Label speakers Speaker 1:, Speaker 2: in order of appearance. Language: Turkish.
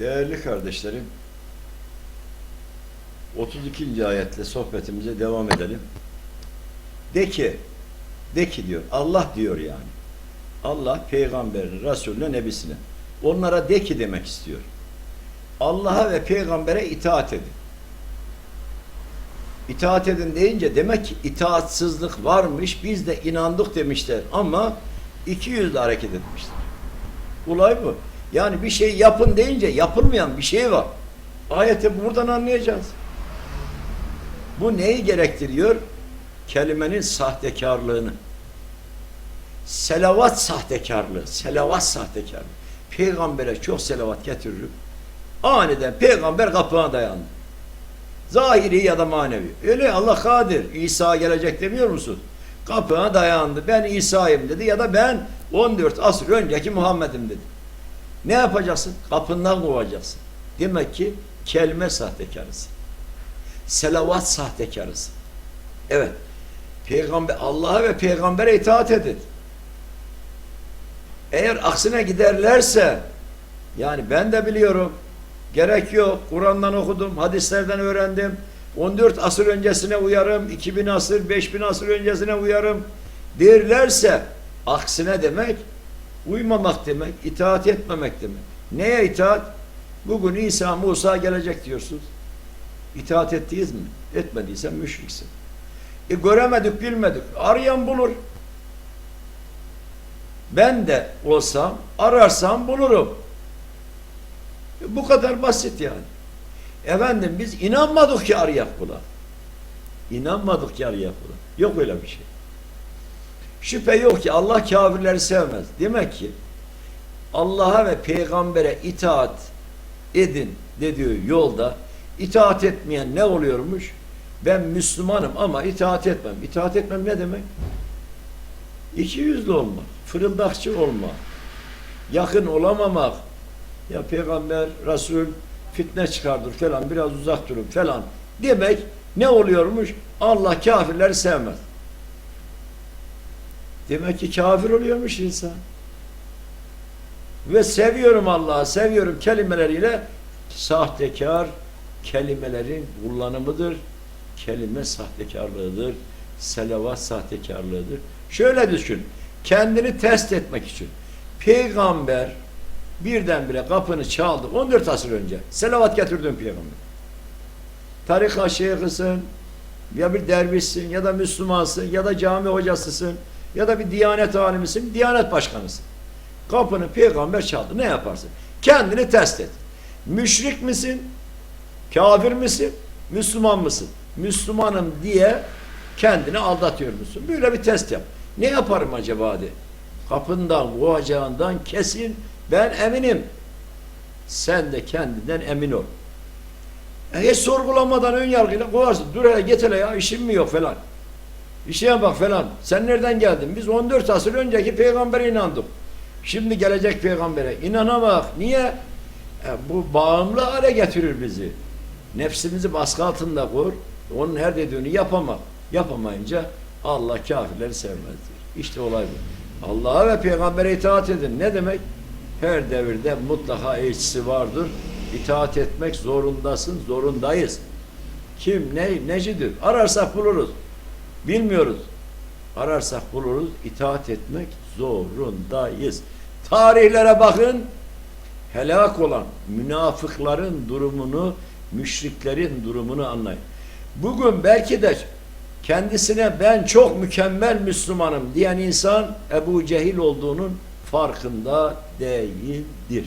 Speaker 1: Değerli kardeşlerim, 32. ayetle sohbetimize devam edelim. De ki, de ki diyor, Allah diyor yani. Allah peygamberine, Resulüne, nebisine. Onlara de ki demek istiyor. Allah'a ve peygambere itaat edin. İtaat edin deyince demek ki itaatsızlık varmış, biz de inandık demişler ama iki yüzlü hareket etmişler. Olay bu. Yani bir şey yapın deyince yapılmayan bir şey var. Ayeti buradan anlayacağız. Bu neyi gerektiriyor? Kelimenin sahtekarlığını. Selavat sahtekarlığı, selavat sahtekarlığı. Peygambere çok selavat getiririm. Aniden peygamber kapına dayandı. Zahiri ya da manevi. Öyle Allah kadir. İsa gelecek demiyor musun? Kapına dayandı. Ben İsa'yım dedi ya da ben 14 asır önceki Muhammed'im dedi. Ne yapacaksın? Kapından kovacaksın. Demek ki kelime sahtekarısın. Selavat sahtekarısın. Evet. Peygamber Allah'a ve peygambere itaat edin. Eğer aksine giderlerse yani ben de biliyorum gerek yok. Kur'an'dan okudum, hadislerden öğrendim. 14 asır öncesine uyarım, 2000 asır, 5000 asır öncesine uyarım derlerse aksine demek uymamak demek, itaat etmemek demek. Neye itaat? Bugün İsa, Musa gelecek diyorsunuz. İtaat ettiniz mi? Etmediysen müşriksin. E göremedik, bilmedik. Arayan bulur. Ben de olsam, ararsam bulurum. E bu kadar basit yani. Efendim biz inanmadık ki arayak bula. İnanmadık ki arayak bula. Yok öyle bir şey. Şüphe yok ki Allah kafirleri sevmez. Demek ki Allah'a ve peygambere itaat edin dediği yolda itaat etmeyen ne oluyormuş? Ben Müslümanım ama itaat etmem. İtaat etmem ne demek? İki yüzlü olmak, fırıldakçı olmak, yakın olamamak, ya peygamber, Resul fitne çıkardır falan, biraz uzak durun falan demek ne oluyormuş? Allah kafirleri sevmez. Demek ki kafir oluyormuş insan. Ve seviyorum Allah'ı, seviyorum kelimeleriyle sahtekar kelimelerin kullanımıdır. Kelime sahtekarlığıdır. Selavat sahtekarlığıdır. Şöyle düşün. Kendini test etmek için. Peygamber birdenbire kapını çaldı. 14 asır önce. Selavat getirdin peygamber. Tarika şeyhısın, ya bir dervişsin, ya da Müslümansın, ya da cami hocasısın, ya da bir diyanet alimisin, diyanet başkanısın. Kapını peygamber çaldı. Ne yaparsın? Kendini test et. Müşrik misin? Kafir misin? Müslüman mısın? Müslümanım diye kendini aldatıyor musun? Böyle bir test yap. Ne yaparım acaba de? Kapından, kovacağından kesin ben eminim. Sen de kendinden emin ol. E hiç sorgulamadan ön yargıyla kovarsın. Dur hele git hele ya işim mi yok falan. İşe bak falan. Sen nereden geldin? Biz 14 asır önceki peygambere inandık. Şimdi gelecek peygambere inanamak. Niye? E, bu bağımlı hale getirir bizi. Nefsimizi baskı altında kur. Onun her dediğini yapamak. Yapamayınca Allah kafirleri sevmezdir. İşte olay bu. Allah'a ve peygambere itaat edin. Ne demek? Her devirde mutlaka elçisi vardır. İtaat etmek zorundasın, zorundayız. Kim, ne, necidir? Ararsak buluruz. Bilmiyoruz. Ararsak buluruz. İtaat etmek zorundayız. Tarihlere bakın. Helak olan münafıkların durumunu, müşriklerin durumunu anlayın. Bugün belki de kendisine ben çok mükemmel Müslümanım diyen insan Ebu Cehil olduğunun farkında değildir.